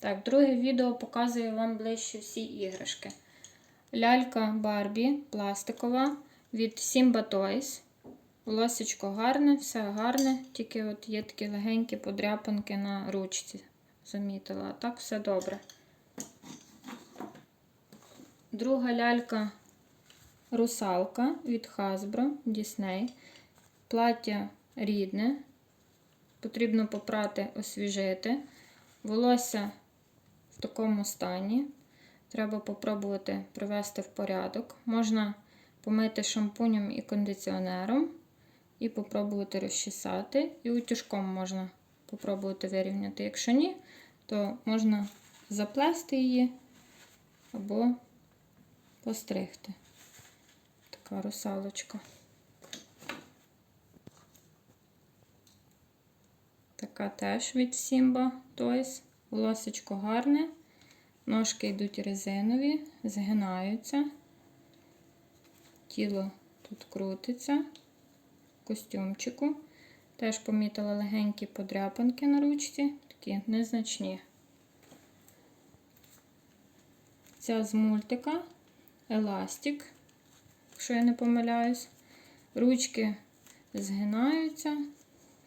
Так, друге відео показує вам ближче всі іграшки. Лялька Барбі пластикова від Simba Toys. Волосечко гарне, все гарне, тільки от є такі легенькі подряпинки на ручці. Замітила. А так все добре. Друга лялька русалка від Hasbro Disney. Плаття рідне. Потрібно попрати, освіжити. Волосся в такому стані. Треба попробувати привести в порядок. Можна помити шампунем і кондиціонером, і попробувати розчесати. І утюжком можна попробувати вирівняти. Якщо ні, то можна заплести її або постригти. Така русалочка. Така теж від Simba Toys. Волосечко гарне. Ножки йдуть резинові, згинаються. Тіло тут крутиться. Костюмчику. Теж помітила легенькі подряпинки на ручці, такі незначні. Ця з мультика Еластик, якщо я не помиляюсь. Ручки згинаються,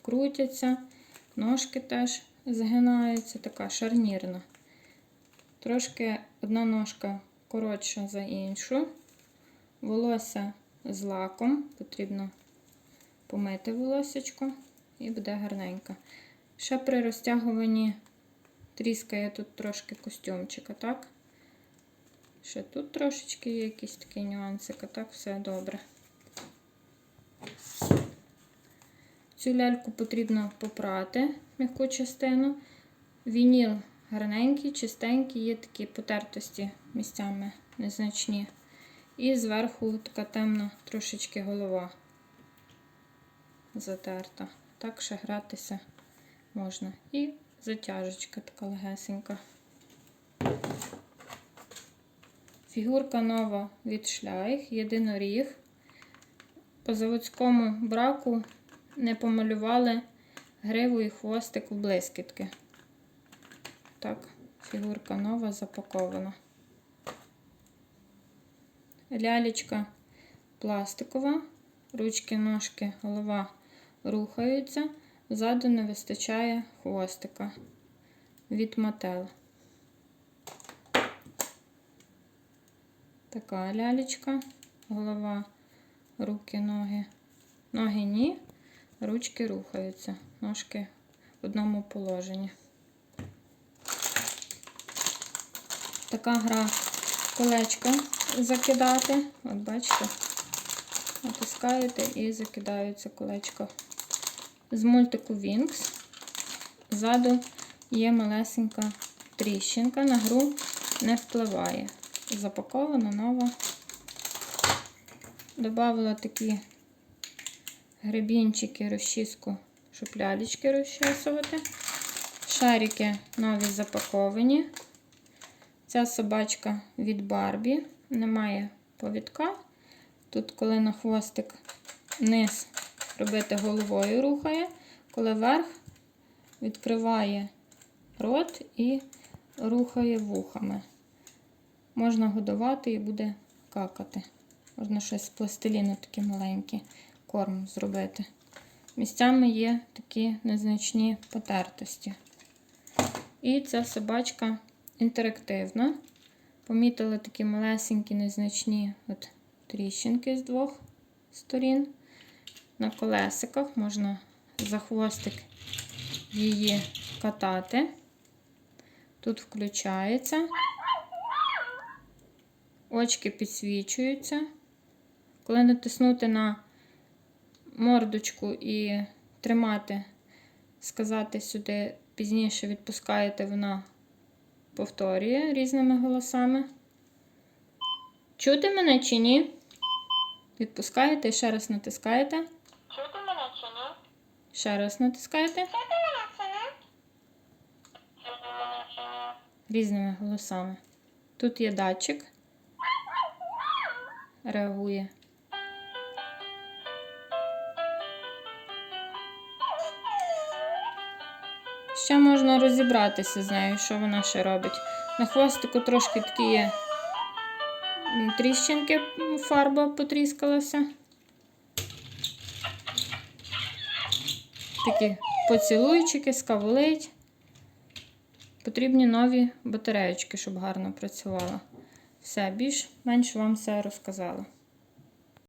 крутяться, ножки теж згинаються, така шарнірна. Трошки одна ножка коротша за іншу. Волосся з лаком, потрібно помити волосечко і буде гарненько. Ще при розтягуванні тріскає тут трошки костюмчика, так? Ще тут трошечки є якісь такі нюансики, так, все добре. Цю ляльку потрібно попрати м'яку частину. Вініл гарненький, чистенький, є такі потертості місцями незначні. І зверху така темна трошечки голова затерта. Так ще гратися можна. І затяжечка така легесенька. Фігурка нова від Шлях, єдиноріг. По заводському браку не помалювали гриву і хвостик в блискітки. Так, фігурка нова запакована. Лялечка пластикова, ручки, ножки, голова рухаються, ззаду не вистачає хвостика від Mattel. Така лялечка, голова, руки, ноги. Ноги ні, ручки рухаються, ножки в одному положенні. Така гра колечко закидати. От бачите, натискаєте і закидається колечко. З мультику Wings. Ззаду є малесенька тріщинка, на гру не впливає. Запакована нова. Добавила такі гребінчики, розчіску, лялечки розчесувати. Шарики нові запаковані. Ця собачка від Барбі, немає повідка. Тут, коли на хвостик низ робити головою рухає, коли верх відкриває рот і рухає вухами. Можна годувати і буде какати. Можна щось з пластиліну такі маленькі корм зробити. Місцями є такі незначні потертості. І ця собачка інтерактивна. Помітила такі малесенькі, незначні от тріщинки з двох сторін. На колесиках можна за хвостик її катати. Тут включається. Очки підсвічуються. Коли натиснути на мордочку і тримати, сказати сюди пізніше відпускаєте, вона повторює різними голосами. Чути мене чи ні? Відпускаєте і ще раз натискаєте. Чути мене чи ні? Ще раз натискаєте. Чути мене чи ні? Різними голосами. Тут є датчик. Реагує. Ще можна розібратися з нею, що вона ще робить. На хвостику трошки такі є тріщинки, фарба потріскалася. Такі поцілуйчики, скавулить. Потрібні нові батареєчки, щоб гарно працювала. Все, більш-менш вам все розказала.